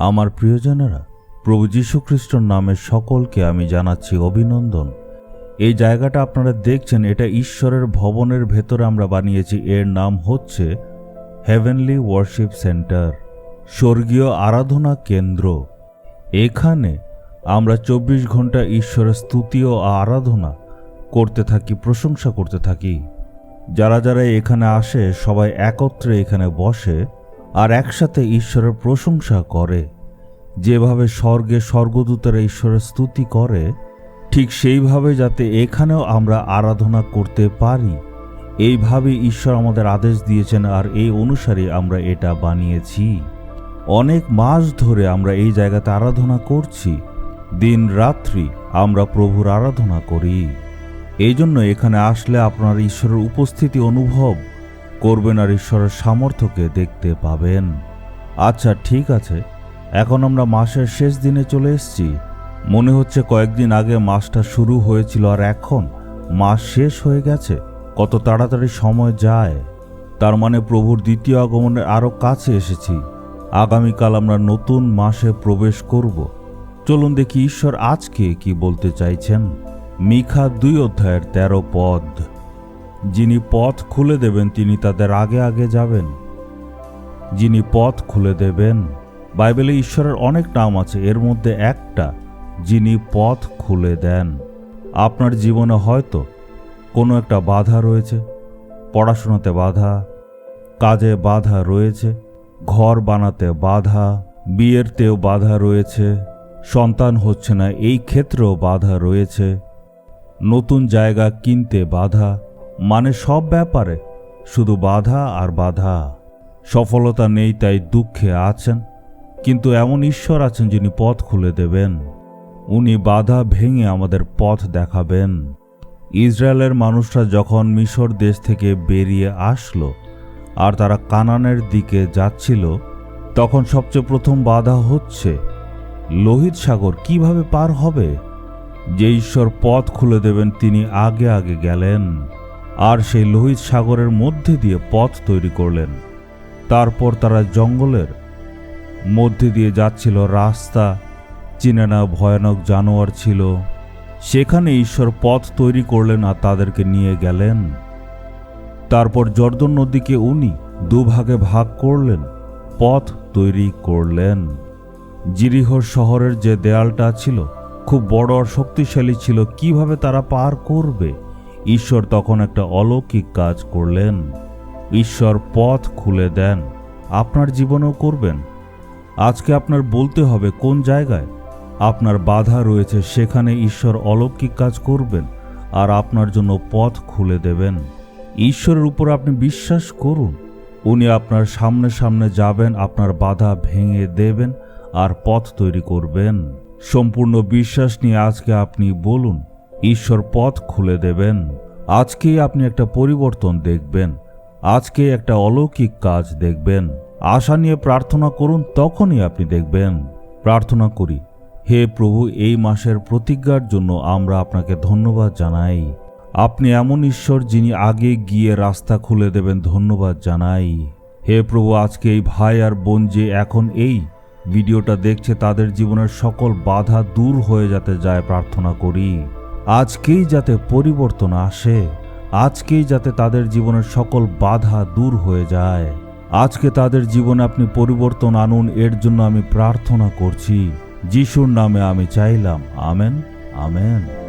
আমার প্রিয়জনেরা, প্রভু যীশুখ্রিস্টর নামে সকলকে আমি জানাচ্ছি অভিনন্দন। এই জায়গাটা আপনারা দেখছেন, এটা ঈশ্বরের ভবনের ভেতরে আমরা বানিয়েছি। এর নাম হচ্ছে হেভেনলি ওয়ার্শিপ সেন্টার স্বর্গীয় আরাধনা কেন্দ্র। এখানে আমরা চব্বিশ ঘণ্টা ঈশ্বরের স্তুতি ও আরাধনা করতে থাকি, প্রশংসা করতে থাকি। যারা যারা এখানে আসে, সবাই একত্রে এখানে বসে আর একসাথে ঈশ্বরের প্রশংসা করে। যেভাবে স্বর্গে স্বর্গদূতেরা ঈশ্বরের স্তুতি করে, ঠিক সেইভাবে যাতে এখানেও আমরা আরাধনা করতে পারি। এইভাবে ঈশ্বর আমাদের আদেশ দিয়েছেন আর এই অনুসারে আমরা এটা বানিয়েছি। অনেক মাস ধরে আমরা এই জায়গাতে আরাধনা করছি। দিন রাত্রি আমরা প্রভুর আরাধনা করি। এই জন্য এখানে আসলে আপনার ঈশ্বরের উপস্থিতি অনুভব করবেন আর ঈশ্বরের সামর্থ্যকে দেখতে পাবেন। আচ্ছা ঠিক আছে। এখন আমরা মাসের শেষ দিনে চলে এসেছি। মনে হচ্ছে কয়েকদিন আগে মাসটা শুরু হয়েছিল আর এখন মাস শেষ হয়ে গেছে। কত তাড়াতাড়ি সময় যায়। তার মানে প্রভুর দ্বিতীয় আগমনের আরও কাছে এসেছি। আগামীকাল আমরা নতুন মাসে প্রবেশ করব। চলুন দেখি ঈশ্বর আজকে কি বলতে চাইছেন। মিখা দুই অধ্যায়ের তেরো পদ। যিনি পথ খুলে দেবেন, তিনি তাদের আগে আগে যাবেন। যিনি পথ খুলে দেবেন, বাইবেলে ঈশ্বরের অনেক নাম আছে, এর মধ্যে একটা, যিনি পথ খুলে দেন। আপনার জীবনে হয়তো কোনো একটা বাধা রয়েছে, পড়াশোনাতে বাধা, কাজে বাধা রয়েছে, ঘর বানাতে বাধা বিয়েরতেও বাধা রয়েছে, সন্তান হচ্ছে না, এই ক্ষেত্রেও বাধা রয়েছে, নতুন জায়গা কিনতে বাধা মানে সব ব্যাপারে, শুধু বাধা আর বাধা। সফলতা নেই, তাই দুঃখে আছেন। কিন্তু এমন ঈশ্বর আছেন যিনি পথ খুলে দেবেন। উনি বাধা ভেঙে আমাদের পথ দেখাবেন। ইসরায়েলের মানুষরা যখন মিশর দেশ থেকে বেরিয়ে আসলো আর তারা কানানের দিকে যাচ্ছিল, তখন সবচেয়ে প্রথম বাধা হচ্ছে, লোহিত সাগর কীভাবে পার হবে? যে ঈশ্বর পথ খুলে দেবেন, তিনি আগে আগে গেলেন। আর সেই লোহিত সাগরের মধ্যে দিয়ে পথ তৈরি করলেন। তারপর তারা জঙ্গলের মধ্যে দিয়ে যাচ্ছিল। রাস্তা চিনে না ভয়ানক জানোয়ার ছিল। সেখানে ঈশ্বর পথ তৈরি করলেন আর তাদেরকে নিয়ে গেলেন। তারপর জর্দন নদীকে উনি দুভাগে ভাগ করলেন, পথ তৈরি করলেন। জিরিহর শহরের যে দেয়ালটা ছিল, খুব বড় আর শক্তিশালী ছিল। কীভাবে তারা পার করবে? ঈশ্বর তখন একটা অলৌকিক কাজ করলেন। ঈশ্বর পথ খুলে দেন। আপনার জীবনেও করবেন। আজকে আপনার বলতে হবে কোন জায়গায়? আপনার বাধা রয়েছে, সেখানে ঈশ্বর অলৌকিক কাজ করবেন আর আপনার জন্য পথ খুলে দেবেন। ঈশ্বরের উপর আপনি বিশ্বাস করুন। উনি আপনার সামনে সামনে যাবেন, আপনার বাধা ভেঙে দেবেন আর পথ তৈরি করবেন। সম্পূর্ণ বিশ্বাস নিয়ে আজকে আপনি বলুন ঈশ্বর পথ খুলে দেবেন। আজকেই আপনি একটা পরিবর্তন দেখবেন। আজকে একটা অলৌকিক কাজ দেখবেন। আশা নিয়ে প্রার্থনা করুন, তখনই আপনি দেখবেন। প্রার্থনা করি, হে প্রভু, এই মাসের প্রতিজ্ঞার জন্য আমরা আপনাকে ধন্যবাদ জানাই। আপনি এমন ঈশ্বর যিনি আগে গিয়ে রাস্তা খুলে দেবেন, ধন্যবাদ জানাই। হে প্রভু, আজকে এই ভাই আর বোন যে এখন এই ভিডিওটা দেখছে, তাদের জীবনের সকল বাধা দূর হয়ে যাতে যায়, প্রার্থনা করি। আজকেই যাতে পরিবর্তন আসে, আজকেই যাতে তাদের জীবনের সকল বাধা দূর হয়ে যায়। আজকে তাদের জীবনে আপনি পরিবর্তন আনুন, এর জন্য আমি প্রার্থনা করছি। যিশুর নামে আমি চাইলাম। আমেন আমেন।